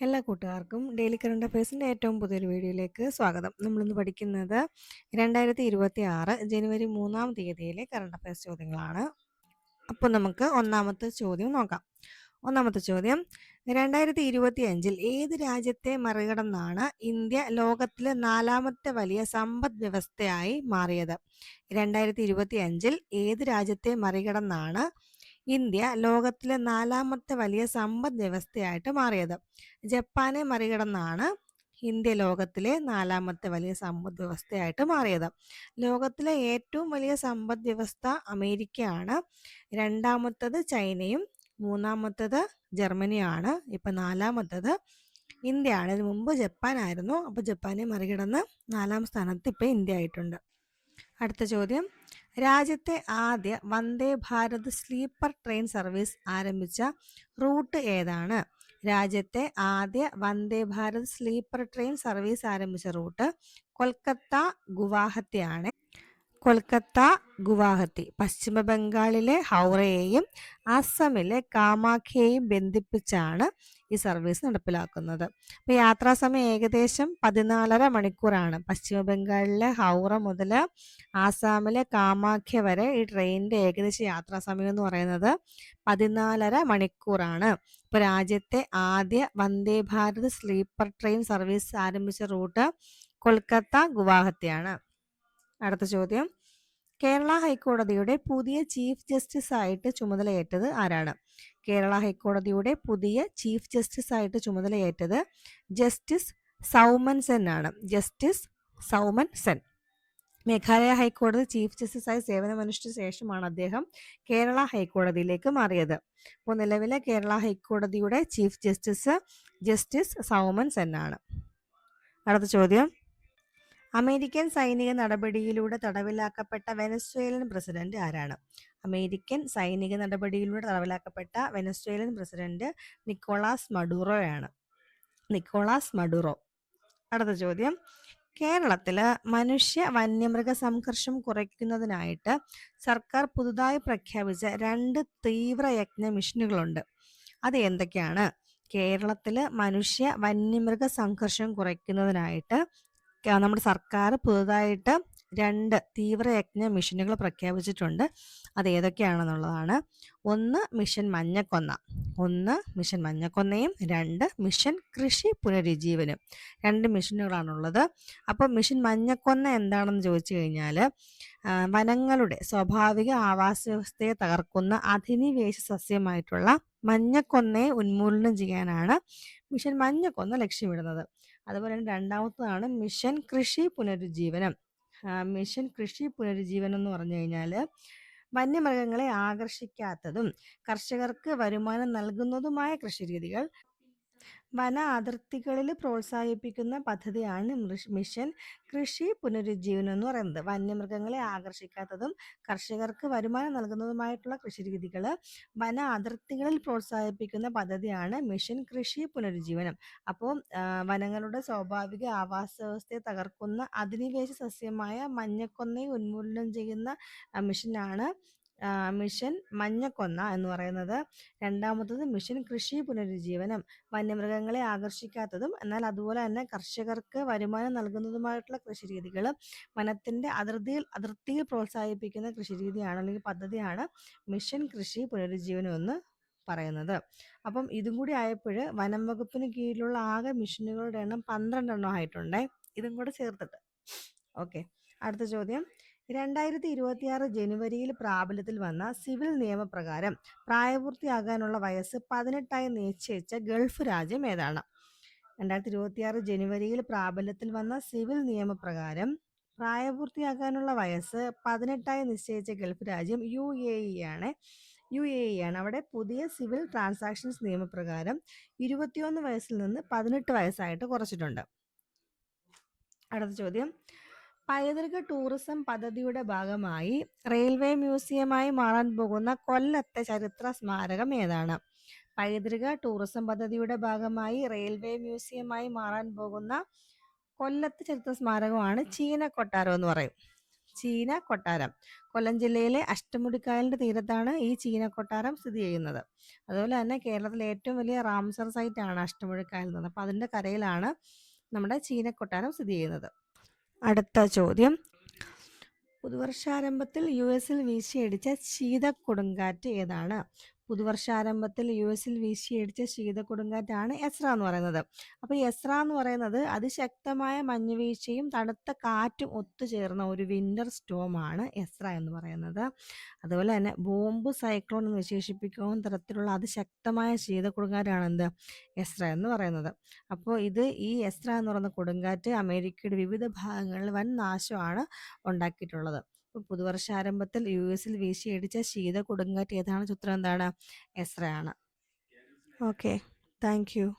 എല്ലാ കൂട്ടുകാർക്കും daily current അഫയേഴ്സിന്റെ ഏറ്റവും പുതിയൊരു വീഡിയോയിലേക്ക് സ്വാഗതം. നമ്മളിന്ന് പഠിക്കുന്നത് രണ്ടായിരത്തി ഇരുപത്തി ആറ് ജനുവരി മൂന്നാം തീയതിയിലെ കറണ്ട് അഫയേഴ്സ് ചോദ്യങ്ങളാണ്. അപ്പോൾ നമുക്ക് ഒന്നാമത്തെ ചോദ്യം നോക്കാം. ഒന്നാമത്തെ ചോദ്യം രണ്ടായിരത്തി ഇരുപത്തി അഞ്ചിൽ ഏത് രാജ്യത്തെ മറികടന്നാണ് ഇന്ത്യ ലോകത്തിലെ നാലാമത്തെ വലിയ സമ്പദ് വ്യവസ്ഥയായി മാറിയത്? രണ്ടായിരത്തി ഇരുപത്തി അഞ്ചിൽ ഏത് രാജ്യത്തെ മറികടന്നാണ് ഇന്ത്യ ലോകത്തിലെ നാലാമത്തെ വലിയ സമ്പദ് വ്യവസ്ഥയായിട്ട് മാറിയത്. ജപ്പാനെ മറികടന്നാണ് ഇന്ത്യ ലോകത്തിലെ നാലാമത്തെ വലിയ സമ്പദ് വ്യവസ്ഥയായിട്ട് മാറിയത്. ലോകത്തിലെ ഏറ്റവും വലിയ സമ്പദ് വ്യവസ്ഥ അമേരിക്കയാണ്. രണ്ടാമത്തത് ചൈനയും മൂന്നാമത്തത് ജർമ്മനിയാണ്. ഇപ്പം നാലാമത്തത് ഇന്ത്യയാണ്. ഇതിനു മുമ്പ് ജപ്പാൻ ആയിരുന്നു അപ്പോൾ ജപ്പാനെ മറികടന്ന് നാലാം സ്ഥാനത്ത് ഇപ്പോൾ ഇന്ത്യ ആയിട്ടുണ്ട്. അടുത്ത ചോദ്യം. രാജ്യത്തെ ആദ്യ Vande Bharat sleeper train service ആരംഭിച്ച റൂട്ട് ഏതാണ്? രാജ്യത്തെ ആദ്യ Vande Bharat sleeper train service ആരംഭിച്ച റൂട്ട് കൊൽക്കത്ത ഗുവാഹത്തിയാണ്. കൊൽക്കത്ത ഗുവാഹത്തി. പശ്ചിമ ബംഗാളിലെ ഹൗറയെയും അസമിലെ കാമാഖ്യയെയും ബന്ധിപ്പിച്ചാണ് ഈ സർവീസ് നടപ്പിലാക്കുന്നത്. അപ്പോൾ യാത്രാ സമയം ഏകദേശം പതിനാലര മണിക്കൂറാണ്. പശ്ചിമ ബംഗാളിലെ ഹൗറ മുതൽ ആസാമിലെ കാമാഖ്യ വരെ ഈ ട്രെയിനിന്റെ ഏകദേശ യാത്രാ സമയം എന്ന് പറയുന്നത് പതിനാലര മണിക്കൂറാണ്. ഇപ്പോൾ രാജ്യത്തെ ആദ്യ Vande Bharat sleeper train service ആരംഭിച്ച റൂട്ട് കൊൽക്കത്ത ഗുവാഹത്തിയാണ്. അടുത്ത ചോദ്യം. കേരള ഹൈക്കോടതിയുടെ പുതിയ ചീഫ് ജസ്റ്റിസ് ആയിട്ട് ചുമതലയേറ്റത് ആരാണ്? കേരള ഹൈക്കോടതിയുടെ പുതിയ ചീഫ് ജസ്റ്റിസ് ആയിട്ട് ചുമതലയേറ്റത് ജസ്റ്റിസ് സൗമൻ സെൻ ആണ്. ജസ്റ്റിസ് സൗമൻ സെൻ. മേഘാലയ ഹൈക്കോടതി ചീഫ് ജസ്റ്റിസായി സേവനമനുഷ്ഠിച്ച ശേഷമാണ് അദ്ദേഹം കേരള ഹൈക്കോടതിയിലേക്ക് മാറിയത്. അപ്പോൾ നിലവിലെ കേരള ഹൈക്കോടതിയുടെ chief justice justice Soumen Sen ആണ്. അടുത്ത ചോദ്യം. അമേരിക്കൻ സൈനിക നടപടിയിലൂടെ തടവിലാക്കപ്പെട്ട വെനസ്വേലൻ പ്രസിഡന്റ് ആരാണ്? അമേരിക്കൻ സൈനിക നടപടിയിലൂടെ തടവിലാക്കപ്പെട്ട Venezuelan president Nicolas മഡൂറോയാണ്. Nicolas Maduro. അടുത്ത ചോദ്യം. കേരളത്തിൽ മനുഷ്യ വന്യമൃഗ സംഘർഷം കുറയ്ക്കുന്നതിനായിട്ട് സർക്കാർ പുതുതായി പ്രഖ്യാപിച്ച രണ്ട് തീവ്രയജ്ഞ മിഷനുകളുണ്ട്. അത് എന്തൊക്കെയാണ്? കേരളത്തിൽ മനുഷ്യ വന്യമൃഗ സംഘർഷം കുറയ്ക്കുന്നതിനായിട്ട് നമ്മുടെ സർക്കാർ പുതുതായിട്ട് രണ്ട് തീവ്രയജ്ഞ മിഷനുകൾ പ്രഖ്യാപിച്ചിട്ടുണ്ട്. അത് ഏതൊക്കെയാണെന്നുള്ളതാണ്. ഒന്ന് മിഷൻ മഞ്ഞക്കൊന്ന. ഒന്ന് മിഷൻ മഞ്ഞക്കൊന്നയും രണ്ട് മിഷൻ കൃഷി പുനരുജ്ജീവനും. രണ്ട് മിഷനുകളാണുള്ളത്. അപ്പോൾ മിഷൻ മഞ്ഞക്കൊന്ന എന്താണെന്ന് ചോദിച്ചു കഴിഞ്ഞാൽ വനങ്ങളുടെ സ്വാഭാവിക ആവാസ വ്യവസ്ഥയെ തകർക്കുന്ന അധിനിവേശ സസ്യമായിട്ടുള്ള മഞ്ഞക്കൊന്നയെ ഉന്മൂലനം ചെയ്യാനാണ് മിഷൻ മഞ്ഞക്കൊന്ന ലക്ഷ്യമിടുന്നത്. അതുപോലെ തന്നെ രണ്ടാമത്തതാണ് മിഷൻ കൃഷി പുനരുജ്ജീവനം. മിഷൻ കൃഷി പുനരുജ്ജീവനം എന്ന് പറഞ്ഞു കഴിഞ്ഞാൽ വന്യമൃഗങ്ങളെ ആകർഷിക്കാത്തതും കർഷകർക്ക് വരുമാനം നൽകുന്നതുമായ കൃഷിരീതികൾ വന അതിർത്തികളിൽ പ്രോത്സാഹിപ്പിക്കുന്ന പദ്ധതിയാണ് മിഷൻ കൃഷി പുനരുജ്ജീവനം എന്ന് പറയുന്നത്. വന്യമൃഗങ്ങളെ ആകർഷിക്കാത്തതും കർഷകർക്ക് വരുമാനം നൽകുന്നതുമായിട്ടുള്ള കൃഷി രീതികൾ വന അതിർത്തികളിൽ പ്രോത്സാഹിപ്പിക്കുന്ന പദ്ധതിയാണ് മിഷൻ കൃഷി പുനരുജ്ജീവനം. അപ്പോൾ വനങ്ങളുടെ സ്വാഭാവിക ആവാസ വ്യവസ്ഥയെ തകർക്കുന്ന അധിനിവേശ സസ്യമായ മഞ്ഞക്കൊന്നയെ ഉന്മൂലനം ചെയ്യുന്ന മിഷനാണ് മിഷൻ മഞ്ഞക്കൊന്ന എന്ന് പറയുന്നത്. രണ്ടാമത്തത് മിഷൻ കൃഷി പുനരുജ്ജീവനം. വന്യമൃഗങ്ങളെ ആകർഷിക്കാത്തതും എന്നാൽ അതുപോലെ തന്നെ കർഷകർക്ക് വരുമാനം നൽകുന്നതുമായിട്ടുള്ള കൃഷി രീതികൾ വനത്തിന്റെ അതിർത്തിയിൽ അതിർത്തിയിൽ പ്രോത്സാഹിപ്പിക്കുന്ന കൃഷി രീതിയാണ് അല്ലെങ്കിൽ പദ്ധതിയാണ് മിഷൻ കൃഷി പുനരുജ്ജീവനം എന്ന് പറയുന്നത്. അപ്പം ഇതും കൂടി ആയപ്പോൾ വനം വകുപ്പിന് കീഴിലുള്ള ആകെ മിഷനുകളുടെ എണ്ണം പന്ത്രണ്ടെണ്ണം ആയിട്ടുണ്ടേ. ഇതും കൂടെ ചേർത്തിട്ട്. ഓക്കെ. അടുത്ത ചോദ്യം. രണ്ടായിരത്തി ഇരുപത്തിയാറ് ജനുവരിയിൽ പ്രാബല്യത്തിൽ വന്ന സിവിൽ നിയമപ്രകാരം പ്രായപൂർത്തിയാകാനുള്ള വയസ്സ് പതിനെട്ടായി നിശ്ചയിച്ച ഗൾഫ് രാജ്യം ഏതാണ്? രണ്ടായിരത്തി ഇരുപത്തിയാറ് ജനുവരിയിൽ പ്രാബല്യത്തിൽ വന്ന സിവിൽ നിയമപ്രകാരം പ്രായപൂർത്തിയാകാനുള്ള വയസ്സ് പതിനെട്ടായി നിശ്ചയിച്ച ഗൾഫ് രാജ്യം യു എ ഇ ആണ്. യു എ ഇ ആണ്. അവിടെ പുതിയ സിവിൽ ട്രാൻസാക്ഷൻസ് നിയമപ്രകാരം ഇരുപത്തിയൊന്ന് വയസ്സിൽ നിന്ന് പതിനെട്ട് വയസ്സായിട്ട് കുറച്ചിട്ടുണ്ട്. അടുത്ത ചോദ്യം. പൈതൃക ടൂറിസം പദ്ധതിയുടെ ഭാഗമായി റെയിൽവേ മ്യൂസിയമായി മാറാൻ പോകുന്ന കൊല്ലത്തെ ചരിത്ര സ്മാരകം ഏതാണ്? പൈതൃക ടൂറിസം പദ്ധതിയുടെ ഭാഗമായി റെയിൽവേ മ്യൂസിയമായി മാറാൻ പോകുന്ന കൊല്ലത്തെ ചരിത്ര സ്മാരകമാണ് ചീന കൊട്ടാരം എന്ന് പറയും. ചീന കൊട്ടാരം. കൊല്ലം ജില്ലയിലെ അഷ്ടമുടിക്കായലിന്റെ തീരത്താണ് ഈ ചീന കൊട്ടാരം സ്ഥിതി ചെയ്യുന്നത്. അതുപോലെ തന്നെ കേരളത്തിലെ ഏറ്റവും വലിയ റാംസർ സൈറ്റ് ആണ് അഷ്ടമുടിക്കായൽ എന്നത് അപ്പൊ അതിന്റെ കരയിലാണ് നമ്മുടെ ചീന കൊട്ടാരം സ്ഥിതി ചെയ്യുന്നത്. അടുത്ത ചോദ്യം. പുതുവർഷാരംഭത്തിൽ യു എസിൽ വീശിയടിച്ച ശീതക്കൊടുങ്കാറ്റ് ഏതാണ്? പുതുവർഷാരംഭത്തിൽ യു എസിൽ വീശിയടിച്ച ശീതക്കൊടുങ്കാറ്റാണ് എസ്ര എന്ന് പറയുന്നത്. അപ്പോൾ എസ്ര എന്ന് പറയുന്നത് അതിശക്തമായ മഞ്ഞുവീഴ്ചയും തണുത്ത കാറ്റും ഒത്തുചേർന്ന ഒരു വിന്റർ സ്റ്റോം ആണ് എസ്ര എന്ന് പറയുന്നത്. അതുപോലെ തന്നെ ബോംബ് സൈക്ലോൺ എന്ന് വിശേഷിപ്പിക്കുന്ന തരത്തിലുള്ള അതിശക്തമായ ശീത കൊടുങ്കാറ്റാണ് എന്ത്? എസ്ര എന്ന് പറയുന്നത്. അപ്പോൾ ഇത് ഈ എസ്ര എന്ന് പറയുന്ന കൊടുങ്കാറ്റ് അമേരിക്കയുടെ വിവിധ ഭാഗങ്ങളിൽ വൻ നാശമാണ് ഉണ്ടാക്കിയിട്ടുള്ളത്. പുതുവർഷാരംഭത്തിൽ യു എസിൽ വീശിയടിച്ച ശീത കൊടുങ്കാറ്റ് ഏതാണ്? ചിത്രം എന്താണ്? എസ്രയാണ്. ഓക്കെ. Thank you.